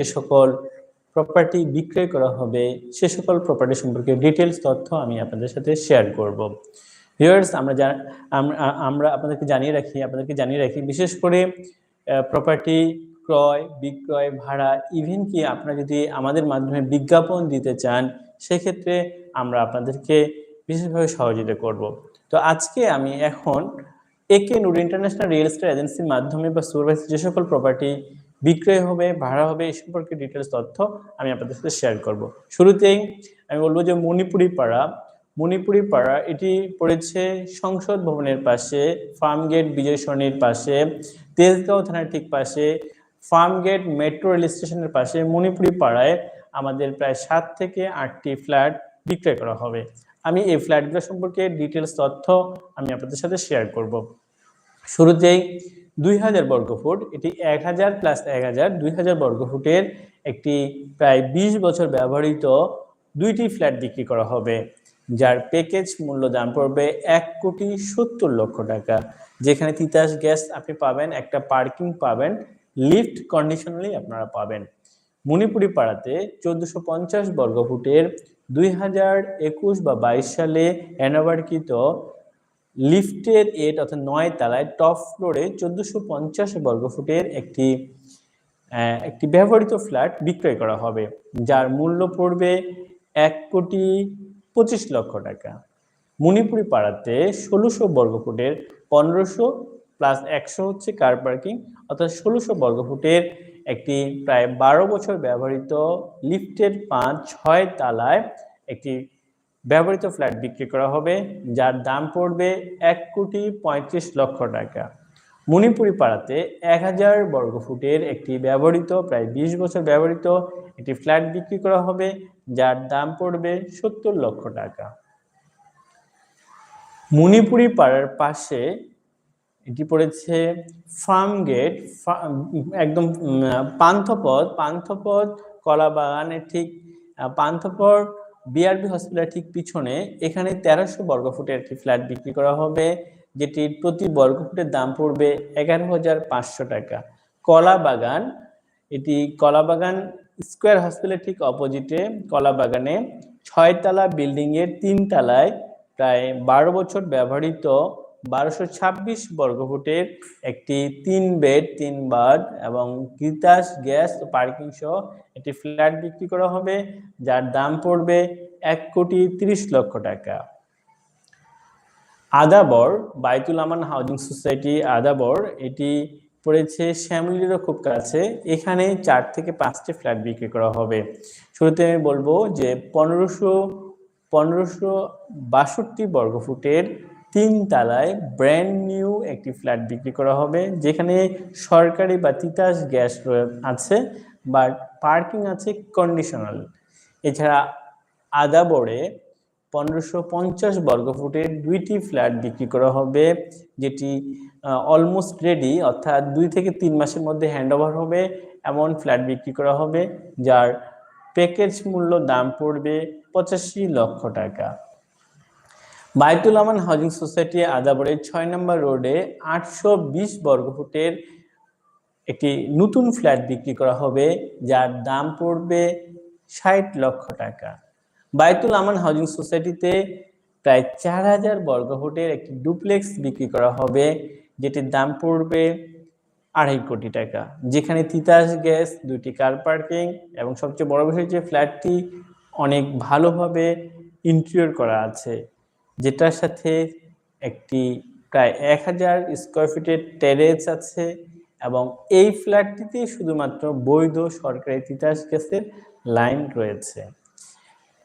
যে সকল প্রপার্টি বিক্রয় করা হবে, সে সকল প্রপার্টি সম্পর্কে ডিটেলস তথ্য আমি আপনাদের সাথে শেয়ার করব। ভিউয়ার্স আমরা আমরা আপনাদেরকে জানিয়ে রাখি, আপনাদেরকে জানিয়ে রাখি, বিশেষ করে প্রপার্টি ক্রয়, বিক্রয়, ভাড়া ইভেন কি আপনারা যদি আমাদের মাধ্যমে বিজ্ঞাপন দিতে চান, সেক্ষেত্রে আমরা আপনাদেরকে বিশেষভাবে সহযোগিতা করব। তো আজকে আমি এখন একে নূর ইন্টারন্যাশনাল রিয়েল এস্টেট এজেন্সির মাধ্যমে বা সুপারভাইজ যে সকল প্রপার্টি বিক্রয় হবে, ভাড়া হবে, এই সম্পর্কে ডিটেলস তথ্য আমি আপনাদের সাথে শেয়ার করব। শুরুতেই আমি বলব যে মণিপুরি পাড়া মণিপুরি পাড়া এটি পড়েছে সংসদ ভবনের পাশে ফার্ম গেট বিজয় সরণির পাশে, তেজগাঁও থানার ঠিক পাশে ফার্ম গেট মেট্রো রেল স্টেশনের পাশে মণিপুরি পাড়ায় আমাদের প্রায় সাত থেকে আটটি ফ্ল্যাট বিক্রয় করা হবে। আমি এই ফ্ল্যাটগুলো সম্পর্কে ডিটেলস তথ্য আমি আপনাদের সাথে শেয়ার করব। শুরুতেই দুই হাজার বর্গফুট, এটি এক হাজার প্লাস এক হাজার, দুই হাজার বর্গফুটের একটি প্রায় বিশ বছর ব্যবহৃত দুইটি ফ্ল্যাট বিক্রি করা হবে, যার প্যাকেজ মূল্য দাম পড়বে এক কোটি সত্তর লক্ষ টাকা। যেখানে তিতাস গ্যাস আপনি পাবেন, একটা পার্কিং পাবেন লিফট কন্ডিশনালি আপনারা পাবেন। মণিপুরি পাড়াতে চোদ্দশো পঞ্চাশ বর্গফুটের দুই হাজার একুশ বা বাইশ সালে অ্যানাবারকৃত লিফটের এট অর্থাৎ নয় তালায় টপ ফ্লোরে চোদ্দশো পঞ্চাশ বর্গফুটের একটি একটি ব্যবহৃত ফ্ল্যাট বিক্রয় করা হবে, যার মূল্য পড়বে এক কোটি পঁচিশ লক্ষ টাকা। মণিপুরি পাড়াতে ষোলোশো বর্গফুটের পনেরোশো প্লাস একশো হচ্ছে কার পার্কিং অর্থাৎ ষোলোশো বর্গফুটের একটি প্রায় বারো বছর ব্যবহৃত লিফটের পাঁচ ছয় তালায় একটি ব্যবহৃত ফ্ল্যাট বিক্রি করা হবে, যার দাম পড়বে এক কোটি পঁয়ত্রিশ লক্ষ টাকা। মণিপুরি পাড়াতে এক হাজার বর্গফুটের একটি ব্যবহৃত, প্রায় বিশ বছর ব্যবহৃত একটি ফ্ল্যাট বিক্রি করা হবে, যার দাম পড়বে সত্তর লক্ষ টাকা। মণিপুরি পাড়ার পাশে এটি পড়েছে ফার্ম গেট একদম পান্থপথ পান্থপথ কলা বাগানের ঠিক পান্থপথ বিআরবি হসপিটালের ঠিক পিছনে এখানে তেরোশো বর্গফুটের একটি ফ্ল্যাট বিক্রি করা হবে, যেটির প্রতি বর্গফুটের দাম পড়বে এগারো হাজার পাঁচশো টাকা। কলা বাগান এটি কলা বাগান স্কোয়ার হসপিটালের ঠিক অপোজিটে কলা বাগানে ছয়তলা বিল্ডিংয়ের তিন তালায় প্রায় বারো বছর ব্যবহৃত বারোশো ছাব্বিশ বর্গফুটের একটি তিন বেড, তিন বার্ড এবং গীতাস গ্যাস পার্কিং সহ একটি ফ্ল্যাট বিক্রি করা হবে, যার দাম পড়বে এক কোটি তিরিশ লক্ষ টাকা। আদাবর, বাইতুল আমান হাউজিং সোসাইটি আদাবর, এটি পড়েছে শ্যামলিরও খুব কাছে। এখানে চার থেকে পাঁচটি ফ্ল্যাট বিক্রি করা হবে। শুরুতে আমি বলব যে পনেরোশো পনেরোশো বাষট্টি বর্গফুটের তিন তালায় ব্র্যান্ড নিউ একটি ফ্ল্যাট বিক্রি করা হবে, যেখানে সরকারি বা তিতাস গ্যাস আছে, বা পার্কিং আছে কন্ডিশনাল এছাড়া আদাবরে পনেরোশো পঞ্চাশ বর্গফুটের দুইটি ফ্ল্যাট বিক্রি করা হবে, যেটি অলমোস্ট রেডি অর্থাৎ দুই থেকে তিন মাসের মধ্যে হ্যান্ড ওভার হবে, এমন ফ্ল্যাট বিক্রি করা হবে, যার প্যাকেজ মূল্য দাম পড়বে পঁচাশি লক্ষ টাকা। বাইতুল আমান হাউজিং সোসাইটি আদাবরের ছয় নম্বর রোডে আটশো বিশ বর্গফুটের একটি নতুন ফ্ল্যাট বিক্রি করা হবে, যার দাম পড়বে ষাট লক্ষ টাকা। বাইতুল আমান হাউজিং সোসাইটিতে প্রায় চার হাজার বর্গফুটের একটি ডুপ্লেক্স বিক্রি করা হবে, যেটির দাম পড়বে আড়াই কোটি টাকা। যেখানে তিতাস গ্যাস দুইটি কার পার্কিং এবং সবচেয়ে বড় বিষয় যে ফ্ল্যাটটি অনেক ভালোভাবে ইন্টেরিয়র করা আছে। যেটার সাথে একটি প্রায় এক হাজার স্কোয়ার ফিটের টেরেস আছে এবং এই ফ্ল্যাটটিতে শুধুমাত্র বৈধ সরকারি তিতাস গ্যাসের লাইন রয়েছে।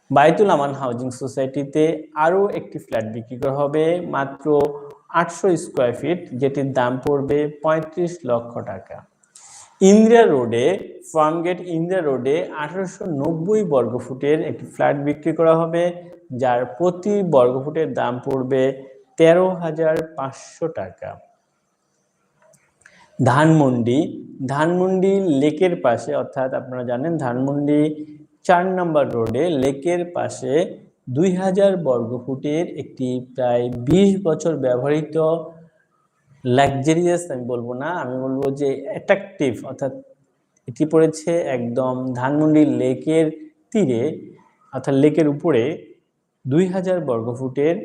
বাইতুল আমান হাউজিং সোসাইটিতে আরও একটি ফ্ল্যাট বিক্রি করা হবে, মাত্র আটশো স্কোয়ার ফিট যেটির দাম পড়বে পঁয়ত্রিশ লক্ষ টাকা। ইন্দিরা রোডে ফার্মগেট ইন্দিরা রোডে আঠারোশো নব্বই বর্গফুটের একটি ফ্ল্যাট বিক্রি করা হবে যার প্রতি বর্গফুটের দাম পড়বে তেরো হাজার পাঁচশো টাকা। ধানমন্ডি ধানমন্ডি লেকের পাশে, অর্থাৎ আপনারা জানেন ধানমন্ডি চার নম্বর রোডে লেকের পাশে দুই হাজার বর্গফুটের একটি প্রায় বিশ বছর ব্যবহৃত লাক্সারিয়াস আমি বলব না, আমি বলব যে অ্যাট্রাকটিভ অর্থাৎ এটি পড়েছে একদম ধানমন্ডি লেকের তীরে, অর্থাৎ লেকের উপরে। দুই হাজার বর্গফুটের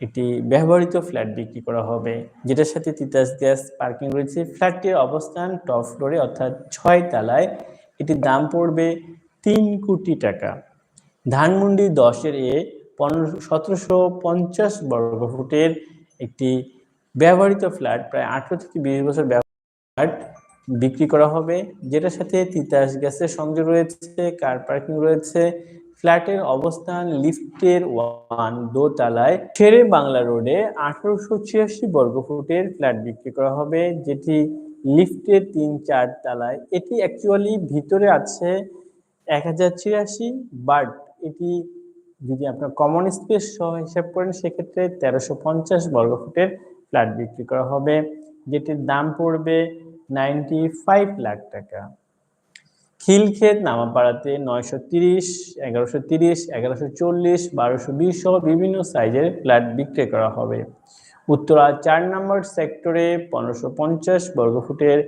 একটি ব্যবহৃত ফ্ল্যাট বিক্রি করা হবে, যেটার সাথে তিতাস গ্যাস পার্কিং রয়েছে। ফ্ল্যাটটির অবস্থান টপ ফ্লোরে, অর্থাৎ ছয় তলায়। এটির দাম পড়বে তিন কোটি টাকা। ধানমন্ডি দশের এ পনেরো, সতেরোশো পঞ্চাশ বর্গফুটের একটি ব্যবহৃত ফ্ল্যাট, প্রায় আঠেরো থেকে বিশ বছর ফ্ল্যাট বিক্রি করা হবে, যেটার সাথে তিতাস গ্যাসের সংযোগ রয়েছে, কার পার্কিং রয়েছে ফ্ল্যাটের অবস্থান লিফটের ওয়ান দোতলায় শেরে বাংলা রোডে আঠারোশো ছিয়াশি বর্গফুটের ফ্ল্যাট বিক্রি করা হবে, যেটি লিফটের তিন চার তলায়। এটি অ্যাকচুয়ালি ভিতরে আছে এক হাজার ছিয়াশি বাট এটি যদি আপনার কমন স্পেস সহ হিসাব করেন, সেক্ষেত্রে তেরোশো পঞ্চাশ বর্গফুটের ফ্ল্যাট বিক্রি করা হবে, যেটির দাম পড়বে নাইনটি ফাইভ লাখ টাকা। খিলক্ষেত, নামাপাড়াতে নয়শো তিরিশ, এগারোশো তিরিশ, এগারোশো চল্লিশ, বারোশো বিশ সহ বিভিন্ন সাইজের ফ্ল্যাট বিক্রি করা হবে। উত্তরা চার নম্বর সেক্টরে পনেরোশো পঞ্চাশ বর্গফুটের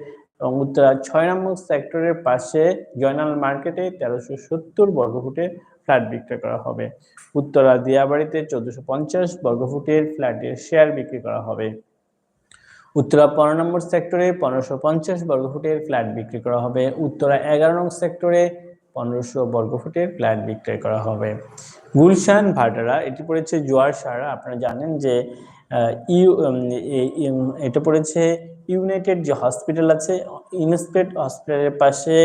এবং উত্তরা ছয় নম্বর সেক্টরের পাশে জয়নাল মার্কেটে তেরোশো সত্তর বর্গফুটের ফ্ল্যাট বিক্রি করা হবে। উত্তরা দিয়াবাড়িতে চোদ্দশো পঞ্চাশ বর্গফুটের ফ্ল্যাটের শেয়ার বিক্রি করা হবে। উত্তরা পনেরো নম্বর সেক্টরে পনেরোশো পঞ্চাশ বর্গফুটের ফ্ল্যাট বিক্রি করা হবে। উত্তরা এগারো নম্বর সেক্টরে পনেরোশো বর্গফুটের ফ্ল্যাট বিক্রি করা হবে। গুলশান, ভাটারা, এটি পড়েছে জোয়ার সারা আপনারা জানেন যে ইউ এটা পড়েছে ইউনাইটেড যে হসপিটাল আছে, ইনস্পেক্ট হসপিটালের পাশে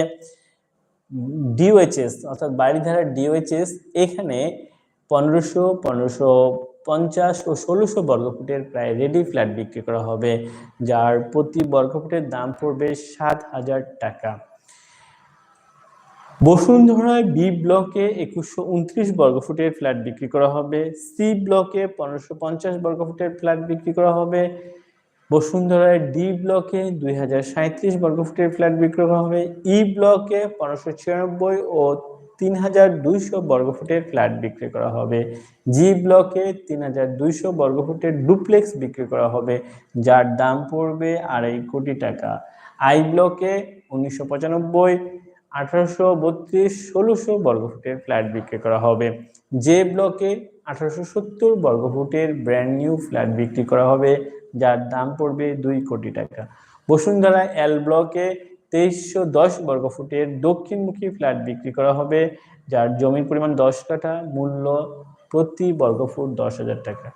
ডিওএইচএস, অর্থাৎ বাড়িধারা ডিওএইচএস, এখানে পনেরোশো পনেরোশো পঞ্চাশ ও ষোলোশো বর্গফুটের প্রায় রেডি ফ্ল্যাট বিক্রি করা হবে, যার প্রতি বর্গফুটের দাম পড়বে সাত হাজার টাকা। বসুন্ধরায় বি ব্লকে একুশশো উনত্রিশ বর্গফুটের ফ্ল্যাট বিক্রি করা হবে, সি ব্লকে পনেরোশো পঞ্চাশ বর্গফুটের ফ্ল্যাট বিক্রি করা হবে, বসুন্ধরায় ডি ব্লকে দুই হাজার সাঁত্রিশ বর্গফুটের ফ্ল্যাট বিক্রি করা হবে, ই ব্লকে পনেরোশো ছিয়ানব্বই ও তিন হাজার দুইশো বর্গফুটের ফ্ল্যাট বিক্রি করা হবে। জি ব্লকে তিন হাজার দুইশো বর্গফুটের ডুপ্লেক্স বিক্রি করা হবে, যার দাম পড়বে আড়াই কোটি টাকা। আই ব্লকে উনিশশো পঁচানব্বই, আঠারোশো বত্রিশ, ষোলোশো বর্গফুটের ফ্ল্যাট বিক্রি করা হবে। জে ব্লকে আঠারোশো সত্তর বর্গফুটের ব্র্যান্ড নিউ ফ্ল্যাট বিক্রি করা হবে, যার দাম পড়বে দুই কোটি টাকা। বসুন্ধরা এল ব্লকে তেইশশো দশ বর্গফুটের দক্ষিণমুখী ফ্ল্যাট বিক্রি করা হবে, যার জমির পরিমাণ দশ কাঠা, মূল্য প্রতি বর্গফুট দশ হাজার টাকা।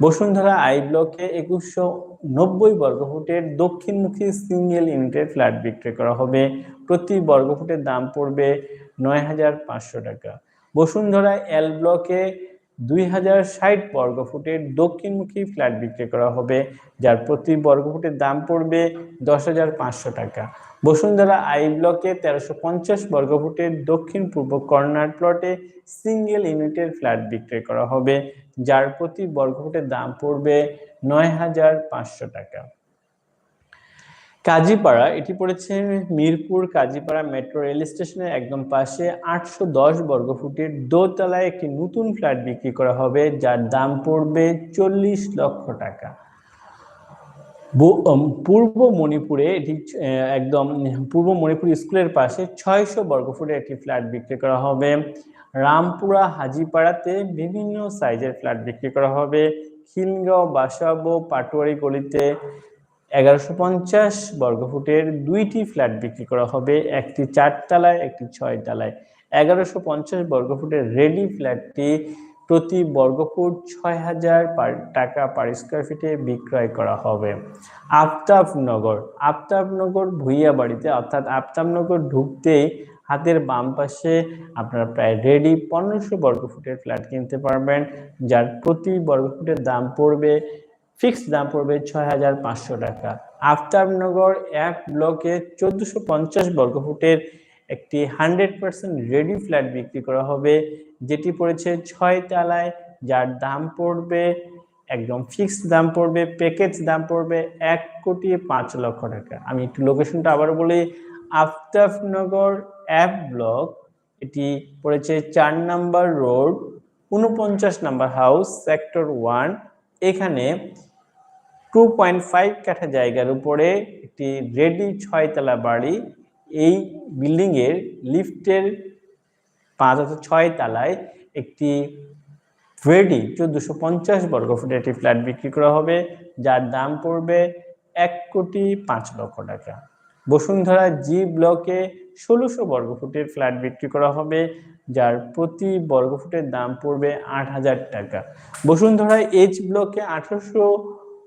বসুন্ধরা আই ব্লকে একুশশো নব্বই বর্গফুটের দক্ষিণমুখী সিঙ্গেল ইউনিটের ফ্ল্যাট বিক্রি করা হবে, প্রতি বর্গফুটের দাম পড়বে নয় হাজার পাঁচশো টাকা। বসুন্ধরা এল ব্লকে দুই হাজার ষাট বর্গফুটের দক্ষিণমুখী ফ্ল্যাট বিক্রি করা হবে, যার প্রতি বর্গফুটের দাম পড়বে দশ হাজার পাঁচশো টাকা। বসুন্ধরা আই ব্লকে তেরোশো পঞ্চাশ বর্গফুটের দক্ষিণ পূর্ব কর্নার প্লটে সিঙ্গেল ইউনিটের ফ্ল্যাট বিক্রি করা হবে, যার প্রতি বর্গফুটের দাম পড়বে নয় হাজার পাঁচশো টাকা। কাজীপাড়া, এটি পড়েছে মিরপুর কাজীপাড়া মেট্রো রেল স্টেশনের একদম পাশে। আটশো দশ বর্গফুটের দোতলায় একটি নতুন ফ্ল্যাট বিক্রি করা হবে, যার দাম পড়বে চল্লিশ লক্ষ টাকা। পূর্ব মণিপুরে এটি একদম পূর্ব মণিপুর স্কুলের পাশে ছয়শো বর্গফুটের একটি ফ্ল্যাট বিক্রি করা হবে। রামপুরা, হাজিপাড়াতে বিভিন্ন সাইজের ফ্ল্যাট বিক্রি করা হবে। খিলগাঁও, বাসাবো, পাটোয়ারি গলিতে এগারোশো পঞ্চাশ বর্গফুটের দুইটি ফ্ল্যাট বিক্রি করা হবে। একটি চারতলায়, একটি ছয় তলায় এগারোশো পঞ্চাশ বর্গফুটের রেডি ফ্ল্যাটটি প্রতি বর্গফুট ছয় হাজার টাকা পার স্কোয়ার ফিটে বিক্রয় করা হবে। আফতাবনগর আফতাবনগর ভুইয়া বাড়িতে, অর্থাৎ আফতাবনগর ঢুকতেই হাতের বাম পাশে আপনারা প্রায় রেডি পনেরোশো বর্গফুটের ফ্ল্যাট কিনতে পারবেন, যার প্রতি বর্গফুটের দাম পড়বে ফিক্সড দাম পড়বে ছয় হাজার পাঁচশো টাকা। আফতাবনগর এক ব্লকে চোদ্দশো পঞ্চাশ বর্গফুটের একটি হান্ড্রেড পার্সেন্ট রেডি ফ্ল্যাট বিক্রি করা হবে, যেটি পড়েছে ছয় তালায়, যার দাম পড়বে, একদম ফিক্সড দাম পড়বে, প্যাকেজ দাম পড়বে এক কোটি পাঁচ লক্ষ টাকা। আমি একটু লোকেশনটা আবার বলি, আফতাবনগর অ্যাপ ব্লক, এটি পড়েছে চার নাম্বার রোড উনপঞ্চাশ নাম্বার হাউস, সেক্টর ওয়ান এখানে টু পয়েন্ট ফাইভ কাঠা জায়গার উপরে একটি রেডি ছয়তলা বাড়ি, এই বিল্ডিংয়ের লিফটের পাঁচ অথবা ছয় তালায় একটি রেডি চোদ্দশো পঞ্চাশ বর্গ ফুটের একটি ফ্ল্যাট বিক্রি করা হবে, যার দাম পড়বে এক কোটি পাঁচ লক্ষ টাকা। বসুন্ধরা জি ব্লকে ষোলোশো বর্গ ফুটের ফ্ল্যাট বিক্রি করা হবে যার প্রতি বর্গ ফুটের দাম পড়বে আট হাজার টাকা। বসুন্ধরা এইচ ব্লকে আঠারোশো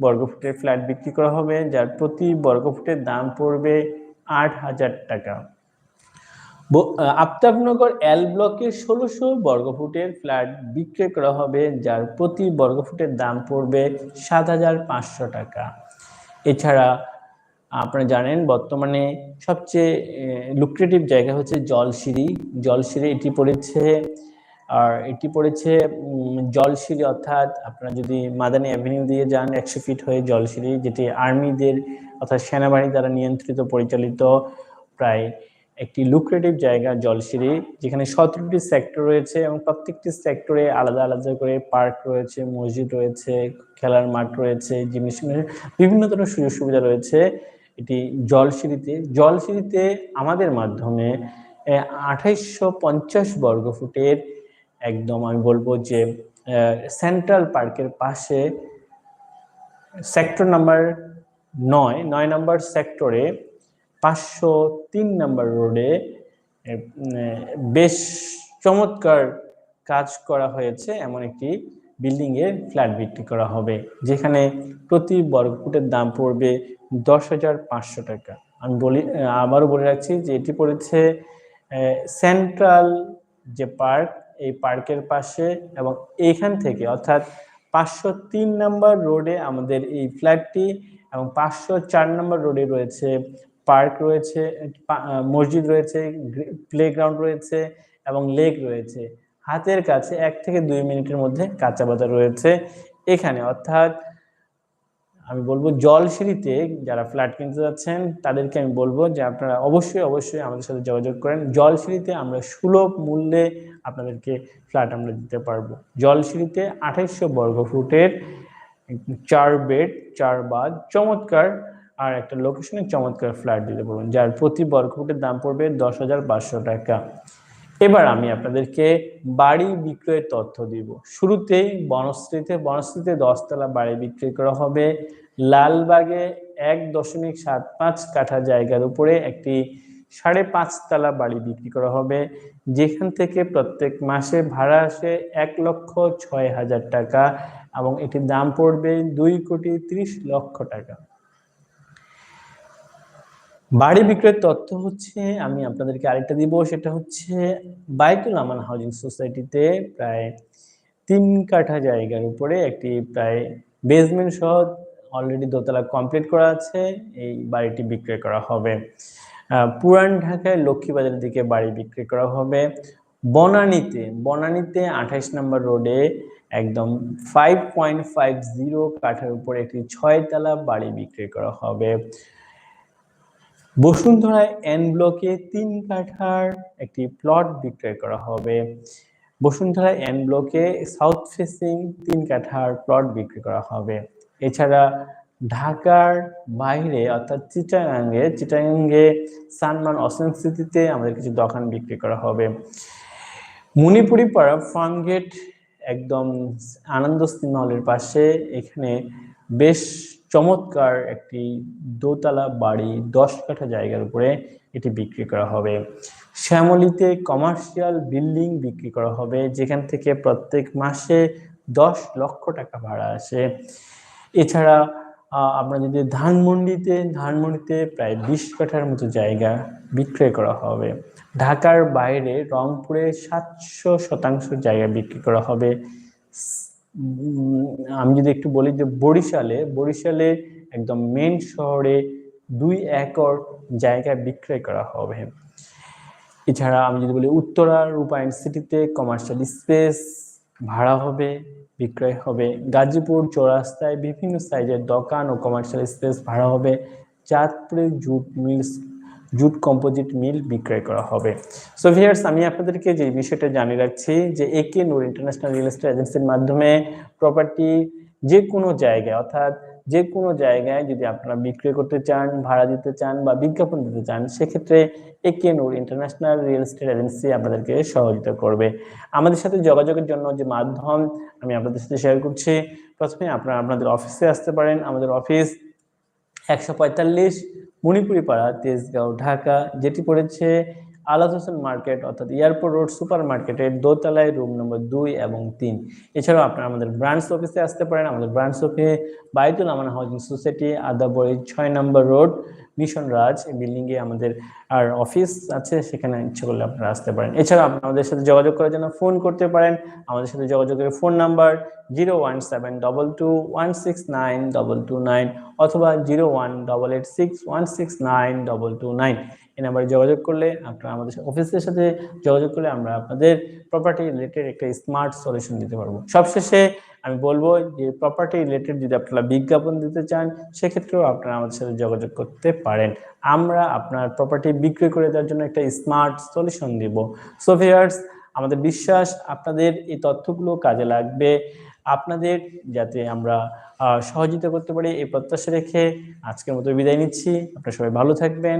বর্গ ফুটের ফ্ল্যাট বিক্রি করা হবে, যার প্রতি বর্গ ফুটের দাম পড়বে আট হাজার টাকা। আফতাবনগর এল ব্লকে ষোলোশো বর্গফুটের ফ্ল্যাট বিক্রয় করা হবে, যার প্রতি বর্গফুটের দাম পড়বে সাত হাজার পাঁচশো টাকা। এছাড়া আপনারা জানেন বর্তমানে সবচেয়ে লুক্রেটিভ জায়গা হচ্ছে জলসিঁড়ি। জলসিঁড়ি এটি পড়েছে আর এটি পড়েছে উম, জলসিঁড়ি অর্থাৎ আপনারা যদি মাদানী অ্যাভিনিউ দিয়ে যান একশো ফিট হয়ে জলসিঁড়ি যেটি আর্মিদের অর্থাৎ সেনাবাহিনী দ্বারা নিয়ন্ত্রিত পরিচালিত প্রায় একটি লুক্রেটিভ জায়গা জলসিঁড়ি যেখানে সতেরোটি সেক্টর রয়েছে এবং প্রত্যেকটি সেক্টরে আলাদা আলাদা করে পার্ক রয়েছে মসজিদ রয়েছে খেলার মাঠ রয়েছে জিনিস বিভিন্ন ধরনের সুযোগ সুবিধা রয়েছে। এটি জলসিঁড়িতে জলসিঁড়িতে আমাদের মাধ্যমে আঠাইশশো পঞ্চাশ বর্গ ফুটের একদম আমি বলব যে সেন্ট্রাল পার্কের পাশে সেক্টর নাম্বার নয় নয় নম্বর সেক্টরে পাঁচশো তিন নম্বর রোডে বেশ চমৎকার কাজ করা হয়েছে, এমন একটি বিল্ডিং এর ফ্ল্যাট বিক্রি করা হবে, যেখানে প্রতি বর্গ ফুটের দাম পড়বে দশ হাজার পাঁচশো টাকা। আমি বলি আবারও বলে রাখছি যে এটি পড়েছে সেন্ট্রাল যে পার্ক, এই পার্কের পাশে এবং এইখান থেকে, অর্থাৎ পাঁচশো তিন নম্বর রোডে আমাদের এই ফ্ল্যাটটি এবং পাঁচশো চার নম্বর রোডে রয়েছে পার্ক রয়েছে মসজিদ রয়েছে প্লেগ্রাউন্ড রয়েছে এবং লেক রয়েছে। হাতের কাছে এক থেকে দুই মিনিটের মধ্যে কাঁচা বাজার রয়েছে। এখানে অর্থাৎ আমি বলব জলসিঁড়িতে যারা ফ্ল্যাট কিনতে যাচ্ছেন, তাদেরকে আমি বলব যে আপনারা অবশ্যই অবশ্যই আমাদের সাথে যোগাযোগ করেন। জলসিঁড়িতে আমরা সুলভ মূল্যে আপনাদেরকে ফ্ল্যাট আমরা দিতে পারব। জলসিঁড়িতে আঠাইশশো বর্গ ফুটের চার বেড, চার বাদ, চমৎকার আর একটা লোকেশনে চমৎকার ফ্ল্যাট দিতে পারবেন, যার প্রতি বর্গ ফুটের দাম পড়বে দশ হাজার পাঁচশো টাকা। এবার আমি আপনাদেরকে বাড়ি বিক্রয়ের তথ্য দিব। শুরুতেই বনশ্রীতে বনশ্রীতে দশতলা বাড়ি বিক্রি করা হবে। লালবাগে এক দশমিক সাত পাঁচ কাঠা জায়গার উপরে একটি সাড়ে পাঁচতলা বাড়ি বিক্রি করা হবে। যেখান থেকে প্রত্যেক মাসে ভাড়া আসে এক লক্ষ ছয় হাজার টাকা এবং এটির দাম পড়বে দুই কোটি ত্রিশ লক্ষ টাকা। বাড়ি বিক্রয়ের তথ্য হচ্ছে, আমি আপনাদেরকে আরেকটা দিব, সেটা হচ্ছে বাইতুল আমান হাউজিং সোসাইটিতে প্রায় তিন কাঠা জায়গার উপরে একটি প্রায় বেসমেন্ট সহ অলরেডি দোতলা কমপ্লিট করা আছে, এই বাড়িটি বিক্রয় করা হবে। পুরান ঢাকায় লক্ষ্মীবাজারের দিকে বাড়ি বিক্রি করা হবে। বনানীতে বনানীতে আঠাইশ নম্বর রোডে একদম ফাইভ পয়েন্ট ফাইভ জিরো কাঠার উপরে একটি ছয়তলা বাড়ি বিক্রি করা হবে। বসুন্ধরায় এন ব্লকে তিন কাঠার একটি প্লট বিক্রয় করা হবে। বসুন্ধরা এন ব্লকে সাউথ ফেসিং তিন কাঠার প্লট বিক্রি করা হবে। এছাড়া ঢাকার বাইরে, অর্থাৎ চিটাগাঙ্গে চিটাগাঙ্গে সানমান অসেন সিটিতে আমাদের কিছু দোকান বিক্রি করা হবে। মণিপুরি পাড়া ফার্ম গেট একদম আনন্দ সিনেমা হলের পাশে এখানে বেশ চমৎকার একটি দোতলা বাড়ি, দশ কাঠা জায়গার উপরে এটি বিক্রি করা হবে। শ্যামলীতে কমার্শিয়াল বিল্ডিং বিক্রি করা হবে, যেখান থেকে প্রত্যেক মাসে দশ লক্ষ টাকা ভাড়া আসে। এছাড়া আমরা যদি ধানমন্ডিতে ধানমন্ডিতে প্রায় বিশ কাঠার মতো জায়গা বিক্রয় করা হবে। ঢাকার বাইরে রংপুরে সাতশো শতাংশ জায়গা বিক্রি করা হবে। আমি যদি একটু বলি যে বরিশালে বরিশালে একদম মেন শহরে দুই একর জায়গা বিক্রয় করা হবে। এছাড়া আমি যদি বলি উত্তরা রূপায়ণ সিটিতে কমার্শিয়াল স্পেস ভাড়া হবে, বিক্রয় হবে। গাজীপুর চৌরাস্তায় বিভিন্ন সাইজের দোকান ও কমার্শিয়াল স্পেস ভাড়া হবে। চাঁদপুরে jute mills jute composite mill বিক্রয় করা হবে। সো ভিয়ার্স আমি আপনাদেরকে যে বিষয়টা জানিয়ে রাখছি যে একে নূর ইন্টারন্যাশনাল রিয়েল এস্টেট এজেন্সির মাধ্যমে প্রপার্টি যে কোনো জায়গায়, অর্থাৎ যে কোনো জায়গায় যদি আপনারা বিক্রয় করতে চান, ভাড়া দিতে চান বা বিজ্ঞাপন দিতে চান, সেক্ষেত্রে A K Noor international real estate agency আপনাদেরকে সহযোগিতা করবে। আমাদের সাথে যোগাযোগের জন্য যে মাধ্যম আমি আপনাদের সাথে শেয়ার করছি, প্রথমে আপনারা আপনাদের অফিসে আসতে পারেন। আমাদের অফিস একশো পঁয়তাল্লিশ মণিপুরি পাড়া তেজগাঁও ঢাকা যেটি পড়েছে আলাদ হোসেন মার্কেট অর্থাৎ এয়ারপোর্ট রোড সুপার মার্কেটের দোতলায় রুম নম্বর দুই এবং তিন। এছাড়াও আপনারা আমাদের ব্রাঞ্চ অফিসে আসতে পারেন। আমাদের ব্রাঞ্চ অফিসে বাইতুল আমান হাউজিং সোসাইটি আদাবড়ি ছয় number road, mission Raj building এ আমাদের আর অফিস আছে। সেখানে ইচ্ছে করলে আপনারা আসতে পারেন। এছাড়া আপনারা আমাদের সাথে যোগাযোগ করার জন্য ফোন করতে পারেন। আমাদের সাথে যোগাযোগের phone number zero one seven double two one six nine double two nine অথবা zero one double eight six one six nine double two nine. এই নাম্বারে যোগাযোগ করলে আপনারা আমাদের অফিসের সাথে যোগাযোগ করলে আমরা আপনাদের প্রপার্টি রিলেটেড একটা স্মার্ট সলিউশন দিতে পারব। সবশেষে আমি বলব যে প্রপার্টি রিলেটেড যদি আপনারা বিজ্ঞাপন দিতে চান, সেক্ষেত্রেও আপনারা আমাদের সাথে যোগাযোগ করতে পারেন। আমরা আপনার প্রপার্টি বিক্রি করে দেওয়ার জন্য একটা স্মার্ট সলিউশন দিব। সোফিয়ার্স আমাদের বিশ্বাস, আপনাদের এই তথ্যগুলো কাজে লাগবে। আপনাদের যাতে আমরা সহযোগিতা করতে পারি, এই প্রত্যাশা রেখে আজকের মতো বিদায় নিচ্ছি। আপনারা সবাই ভালো থাকবেন।